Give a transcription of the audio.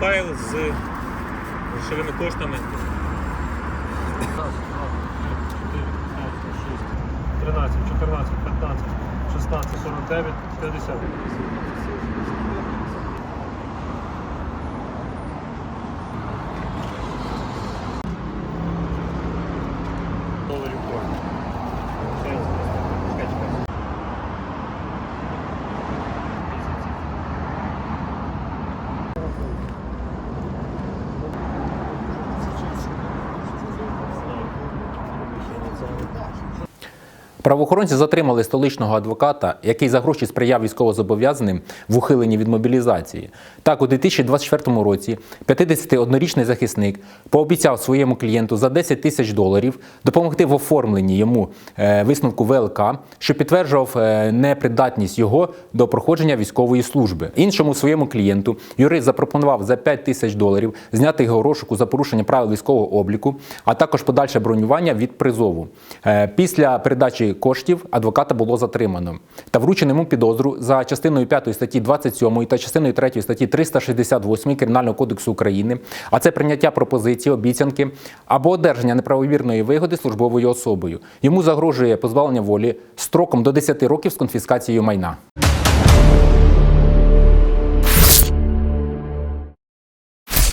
файл з грошовими коштами. 13, 14, 15, 16, 49, 50. Sağ. Правоохоронці затримали столичного адвоката, який за гроші сприяв військовозобов'язаним в ухиленні від мобілізації. Так, у 2024 році 51-річний захисник пообіцяв своєму клієнту за 10 тисяч доларів допомогти в оформленні йому е, висновку ВЛК, що підтверджував е, непридатність його до проходження військової служби. Іншому своєму клієнту юрист запропонував за 5 тисяч доларів зняти його розшуку за порушення правил військового обліку, а також подальше бронювання від призову. Е, Після передачі коштів адвоката було затримано та вручено йому підозру за частиною 5 статті 27 та частиною 3 статті 368 Кримінального кодексу України, а це прийняття пропозиції, обіцянки або одержання неправомірної вигоди службовою особою. Йому загрожує позбавлення волі строком до 10 років з конфіскацією майна.